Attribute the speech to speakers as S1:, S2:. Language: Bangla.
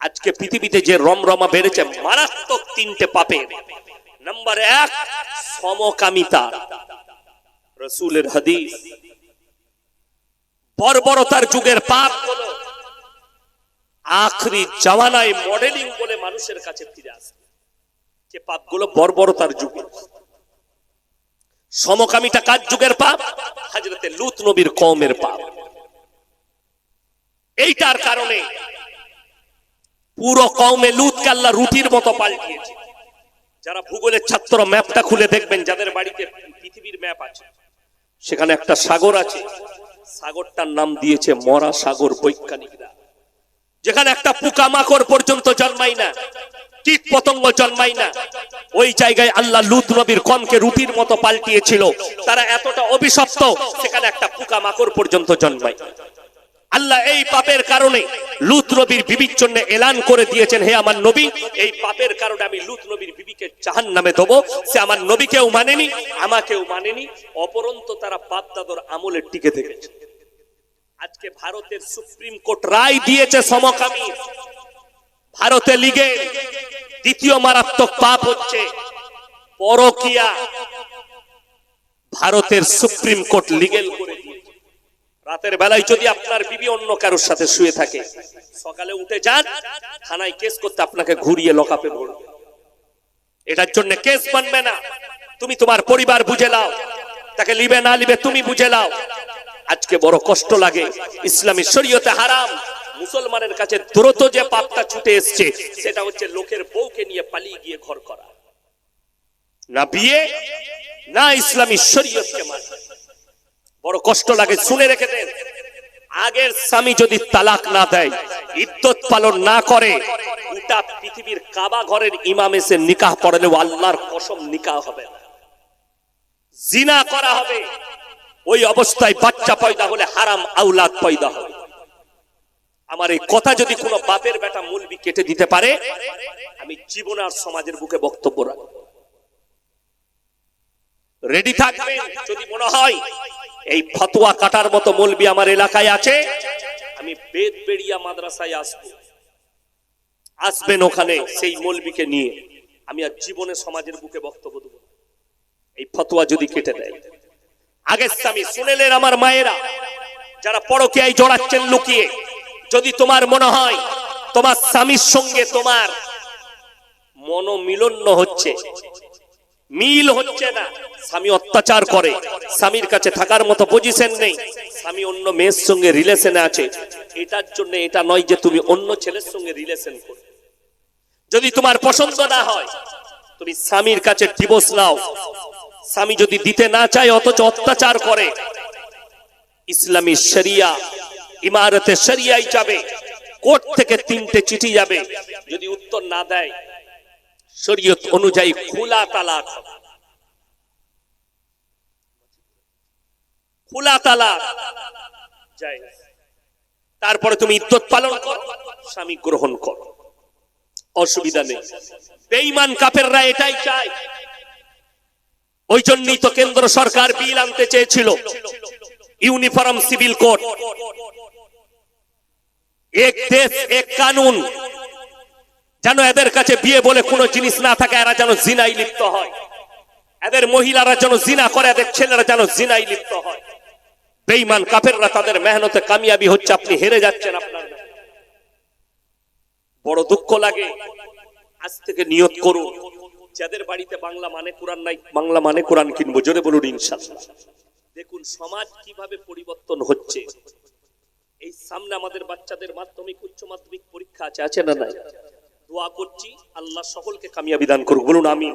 S1: আজকে পৃথিবীতে যে রমরমা বেড়েছে, মারাত্মক তিনটে পাপের। নাম্বার এক, সমকামিতা। রসুলের হাদিস, বর্বরতার যুগের পাপ আখরি জামানায় মডেলিং বলে মানুষের কাছে ফিরে আসে। যে পাপগুলো বর্বরতার যুগে। সমকামিতা কার যুগের পাপ? হাজরতে লুত নবীর কমের পাপ। এইটার কারণে পুরো কওমে লুতকে আল্লাহ রুটির মতো পাল্টিয়েছে। যারা ভূগোলের ছাত্র ম্যাপটা খুলে দেখবেন, যাদের বাড়িতে পৃথিবীর ম্যাপ আছে, সেখানে একটা সাগর আছে। সাগরটার নাম দিয়েছে মরা সাগর বৈজ্ঞানিকরা। যেখানে একটা পোকামাকড় পর্যন্ত জন্মায় না, কীট পতঙ্গ জন্মায় না। ওই জায়গায় আল্লাহ লুত নবীর কমকে রুটির মতো পাল্টিয়েছিল। তারা এতটা অভিশপ্ত, সেখানে একটা পোকামাকড় পর্যন্ত জন্মায়। আল্লাহ এই পাপের কারণে লুত নবীর বিবির জন্য এলান করে দিয়েছেন, হে আমার নবী। এই পাপের কারণে আমি লুত নবীর বিবিকে জাহান নামে দেবো। সে আমার নবীকেও মানেনি, আমাকেও মানেনি। অপরন্ত তারা বাপ দাদর আমলের টিকে থেকেছে আজকে ভারতের সুপ্রিম কোর্ট রায় দিয়েছে সমকামী। ভারতে লিগে দ্বিতীয় মারাত্মক পাপ হচ্ছে পরকিয়া। ভারতের সুপ্রিম কোর্ট লিগেল করে রাতের বেলায় যদি আপনার বিবি অন্য কারোর সাথে শুয়ে থাকে, সকালে উঠে যান, থানায় কেস করতে আপনাকে ঘুরিয়ে লকাপে ভরবে। এটার জন্য কেস বানবে না। তুমি তোমার পরিবার বুঝে লাও তাকে লিবে না লিবে তুমি বুঝে লাও আজকে বড় কষ্ট লাগে। ইসলামী শরীয়তে হারাম। মুসলমানের কাছে দ্রুত যে পাপটা ছুটে এসছে, সেটা হচ্ছে লোকের বউকে নিয়ে পালিয়ে গিয়ে ঘর করা। না বিয়ে, না ইসলামী শরীয়তকে মানে। বড় কষ্ট লাগে, শুনে রেখে দেন। আগের স্বামী যদি তালাক না দেয়, ইদ্যত পালন না করে, গোটা পৃথিবীর কাবা ঘরের ইমাম এসে নিকাহ পড়ালেও আল্লাহর কসম নিকাহ হবে জিনা করা হবে, ওই অবস্থায় বাচ্চা পয়দা হলে হারাম আউলাদ পয়দা হবে। আমার এই কথা যদি কোনো বাপের বেটা মুলবি কেটে দিতে পারে, আমি জীবন আর সমাজের বুকে বক্তব্য রাখব। রেডি থাকবেন? যদি মনে হয় এই ফতুয়া কাটার মতো মলবি আমার এলাকায় আছে। আমি বেদ বেড়িয়া মাদ্রাসায় আসব। আসবেন ওখানে সেই মলবিকে নিয়ে। আমি আর জীবনে সমাজের বুকে বক্তব্য দেব এই ফতোয়া যদি কেটে দেয়। আগের স্বামী শুনেলেন আমার মায়েরা, যারা পরকীয়ায় জড়াচ্ছেন লুকিয়ে, যদি তোমার মনে হয় তোমার স্বামীর সঙ্গে তোমার মনোমিলন্য হচ্ছে, মিল হচ্ছে না স্বামী অত্যাচার করে। স্বামীর কাছে থাকার মতো পজিশন নেই। স্বামী অন্য মেয়ের সঙ্গে রিলেশনে আছে। এটার জন্য এটা নয় যে তুমি অন্য ছেলের সঙ্গে রিলেশন করো যদি তোমার পছন্দ না হয়, তুমি স্বামীর কাছে ডিভোর্স নাও। স্বামী যদি দিতে না চায়, অথচ অত্যাচার করে। ইসলামী শরিয়া, ইমারতে শরিয়াই যাবে। কোর্ট থেকে তিনটে চিঠি যাবে। যদি উত্তর না দেয়, শরীয়ত অনুযায়ী খোলা তালাক হবে। খোলা তালাক যায় তারপরে তুমি ইদ্যত পালন করো, স্বামী গ্রহণ করো। অসুবিধা নেই। বেঈমান কাপেররা এটাই চায়। ওই জন্যই তো কেন্দ্র সরকার বিল আনতে চেয়েছিল। Uniform civil code. এক দেশ, এক কানুন। যেন এদের কাছে বিয়ে বলে কোনো জিনিস না থাকে, এরা যেন জিনাই লিপ্ত হয়। এদের মহিলারা যেন জিনা করে, এদের ছেলেরা যেন জিনাই লিপ্ত হয়। বেঈমান কাফেররা তাদের মেহনতে কামিয়াবি হচ্ছে, আপনি হেরে যাচ্ছেন আপনার বড় দুঃখ লাগে। আজ থেকে নিয়ত করুন। যাদের বাড়িতে বাংলা মানে কোরআন নাই, বাংলা মানে কোরআন কিনবো, জোরে বলুন ইনশাল্লাহ দেখুন, সমাজ কীভাবে পরিবর্তন হচ্ছে। এই সামনে আমাদের বাচ্চাদের মাধ্যমিক, উচ্চ মাধ্যমিক পরীক্ষা আছে আছে না নাই? দোয়া করছি, আল্লাহ সকলকে কামিয়াবি দান করুক। বলুন আমি